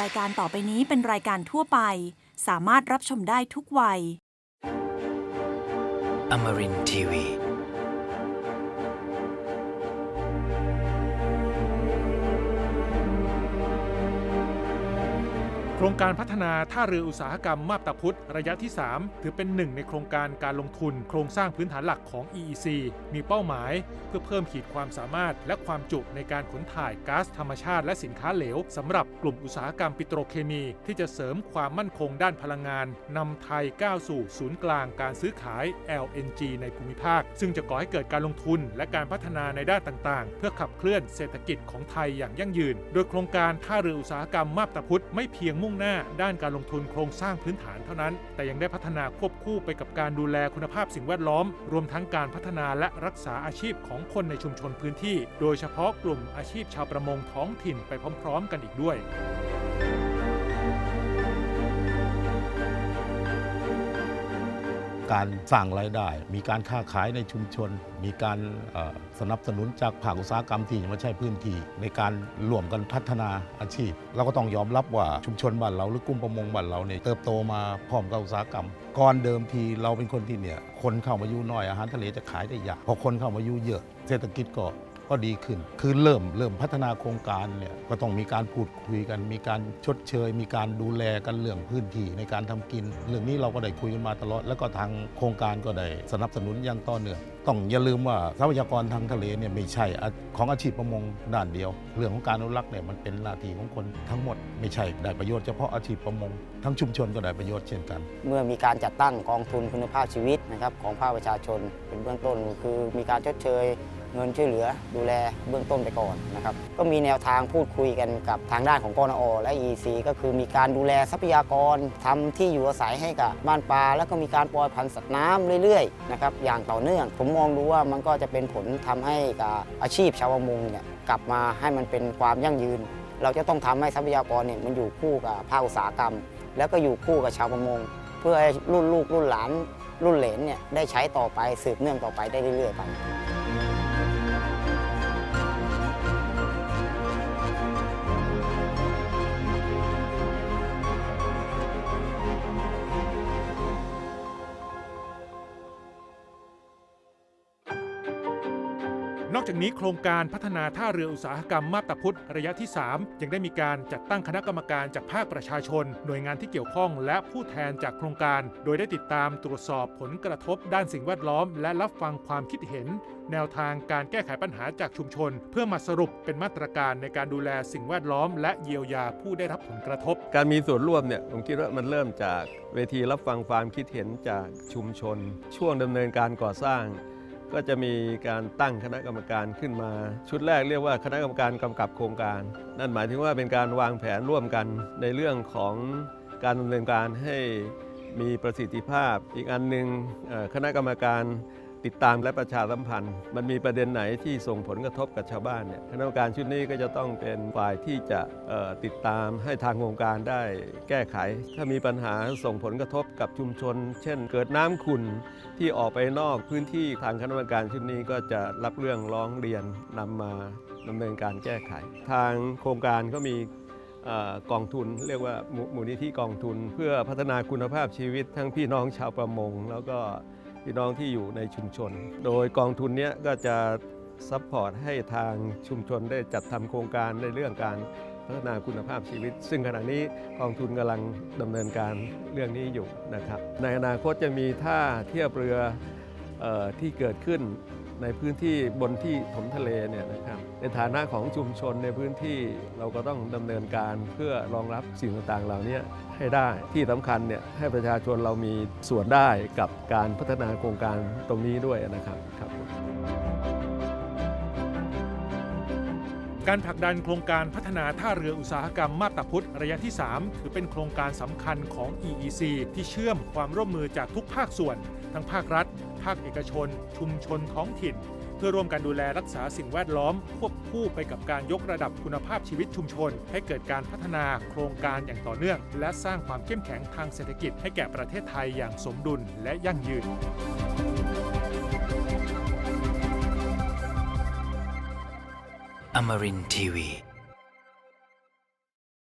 รายการต่อไปนี้เป็นรายการทั่วไป สามารถรับชมได้ทุกวัย Amarin TV โครงการพัฒนาท่าเรืออุตสาหกรรมมาบตาพุธระยะที่ 3 ถือเป็นหนึ่งในโครงการการลงทุน โครงสร้างพื้นฐานหลักของ EEC มีเป้าหมาย เพื่อเพิ่มขีดความสามารถ และความจุในการขนถ่ายก๊าซธรรมชาติและสินค้าเหลวสำหรับกลุ่มอุตสาหกรรมปิโตรเคมี ที่จะเสริมความมั่นคงด้านพลังงานนำไทยก้าวสู่ศูนย์กลางการซื้อขาย LNG ในภูมิภาค ซึ่งจะก่อให้เกิดการลงทุน และการพัฒนาในด้านต่างๆ เพื่อขับเคลื่อนเศรษฐกิจของไทยอย่างยั่งยืน โดยโครงการท่าเรืออุตสาหกรรมมาบตาพุธไม่เพียงมุ่งหน้าด้านการลงทุนโครงสร้างพื้นฐานเท่านั้น แต่ยังได้พัฒนาควบคู่ไปกับการดูแลคุณภาพสิ่งแวดล้อม รวมทั้งการพัฒนาและรักษาอาชีพของคนในชุมชนพื้นที่ โดยเฉพาะกลุ่มอาชีพชาวประมงท้องถิ่นไปพร้อม ๆ กันอีกด้วย การสร้างรายได้ มีการค้าขายในชุมชน มีการสนับสนุนจากภาคอุตสาหกรรมที่มาใช้พื้นที่ ในการร่วมกันพัฒนาอาชีพ เราก็ต้องยอมรับว่าชุมชนบ้านเราหรือกลุ่มประมงบ้านเราเนี่ยเติบโตมาพร้อมกับอุตสาหกรรม ก่อนเดิมทีเราเป็นคนที่เนี่ยคนเข้ามาอยู่น้อยอาหารทะเลจะขายได้ยากพอคนเข้ามาอยู่เยอะ เศรษฐกิจก็ ก็ดีขึ้น คือเริ่มเริ่มพัฒนาโครงการเนี่ยก็ต้องมีการพูดคุยกัน มีการชดเชย มีการดูแลกันเรื่องพื้นที่ในการทำกิน เรื่องนี้เราก็ได้คุยกันมาตลอด แล้วก็ทางโครงการก็ได้สนับสนุนอย่างต่อเนื่องต้องอย่าลืมว่าทรัพยากรทางทะเลเนี่ยไม่ใช่ของอาชีพประมงด้านเดียว เรื่องของการอนุรักษ์เนี่ยมันเป็นหน้าที่ของคนทั้งหมดไม่ใช่ได้ประโยชน์เฉพาะอาชีพประมง ทั้งชุมชนก็ได้ประโยชน์เช่นกัน เมื่อมีการจัดตั้งกองทุนคุณภาพชีวิตนะครับของภาคประชาชนเป็นเบื้องต้นคือมีการชดเชย เงินช่วยเหลือดูแลเบื้องต้นไปก่อนนะครับก็มีแนวทางพูดคุยกันกับทางด้านของกนอและ EC ก็คือมีการดูแลทรัพยากรทำที่อยู่อาศัยให้กับบ้านปลาแล้วก็มีการปล่อยพันธุ์สัตว์น้ำเรื่อยๆนะครับอย่างต่อเนื่อง ผมมองดูว่ามันก็จะเป็นผลทำให้กับอาชีพชาวประมงเนี่ยกลับมาให้มันเป็นความยั่งยืน เราจะต้องทำให้ทรัพยากรเนี่ยมันอยู่คู่กับภาคอุตสาหกรรม แล้วก็อยู่คู่กับชาวประมง เพื่อให้รุ่นลูกรุ่นหลานรุ่นเหลนเนี่ยได้ใช้ต่อไปสืบเนื่องต่อไปได้เรื่อยๆไป นอกจากนี้โครงการพัฒนาท่าเรืออุตสาหกรรมมาบตาพุธระยะที่ 3 ยังได้มีการจัดตั้งคณะกรรมการจากภาคประชาชน หน่วยงานที่เกี่ยวข้องและผู้แทนจากโครงการ โดยได้ติดตามตรวจสอบผลกระทบด้านสิ่งแวดล้อม และรับฟังความคิดเห็น แนวทางการแก้ไขปัญหาจากชุมชน เพื่อมาสรุปเป็นมาตรการในการดูแลสิ่งแวดล้อม และเยียวยาผู้ได้รับผลกระทบ การมีส่วนร่วมเนี่ยผมคิดว่ามันเริ่มจากเวทีรับฟังความคิดเห็นจากชุมชน ช่วงดำเนินการก่อสร้าง ก็จะมีการตั้งคณะกรรมการขึ้นมา ชุดแรกเรียกว่าคณะกรรมการกำกับโครงการ นั่นหมายถึงว่าเป็นการวางแผนร่วมกันในเรื่องของการดำเนินการให้มีประสิทธิภาพ อีกอันหนึ่งคณะกรรมการ ติดตามและประชาสัมพันธ์ มันมีประเด็นไหนที่ส่งผลกระทบกับชาวบ้านเนี่ยคณะกรรมการชุดนี้ก็จะต้องเป็นฝ่ายที่จะติดตามให้ทางโครงการได้แก้ไข ถ้ามีปัญหาส่งผลกระทบกับชุมชน เช่น เกิดน้ำขุ่นที่ออกไปนอกพื้นที่ทางคณะกรรมการชุดนี้ก็จะรับเรื่องร้องเรียนนำมาดำเนินการแก้ไข ทางโครงการก็มีกองทุนเรียกว่ามูลนิธิกองทุน เพื่อพัฒนาคุณภาพชีวิตทั้งพี่น้องชาวประมง แล้วก็ พี่น้องที่อยู่ในชุมชน โดยกองทุนนี้ก็จะซัพพอร์ตให้ทางชุมชนได้จัดทำโครงการในเรื่องการพัฒนาคุณภาพชีวิต ซึ่งขณะนี้กองทุนกำลังดำเนินการเรื่องนี้อยู่นะครับ ในอนาคตจะมีท่าเทียบเรือออที่เกิดขึ้น ในพื้นที่บนที่ถมทะเลเนี่ยนะครับในฐานะของชุมชนในพื้นที่เราก็ต้องดำเนินการเพื่อรองรับสิ่งต่างๆ เหล่านี้ให้ได้ที่สำคัญเนี่ยให้ประชาชนเรามีส่วนได้กับการพัฒนาโครงการตรงนี้ด้วยนะครับครับ การผลักดันโครงการพัฒนาท่าเรืออุตสาหกรรมมาบตาพุธระยะที่ 3 ถือเป็นโครงการสำคัญของ EEC ที่เชื่อมความร่วมมือจากทุกภาคส่วน ทั้งภาครัฐ ภาคเอกชน ชุมชนท้องถิ่น เพื่อร่วมกันดูแลรักษาสิ่งแวดล้อม ควบคู่ไปกับการยกระดับคุณภาพชีวิตชุมชน ให้เกิดการพัฒนาโครงการอย่างต่อเนื่อง และสร้างความเข้มแข็งทางเศรษฐกิจให้แก่ประเทศไทยอย่างสมดุลและยั่งยืน Amarin Tiwi.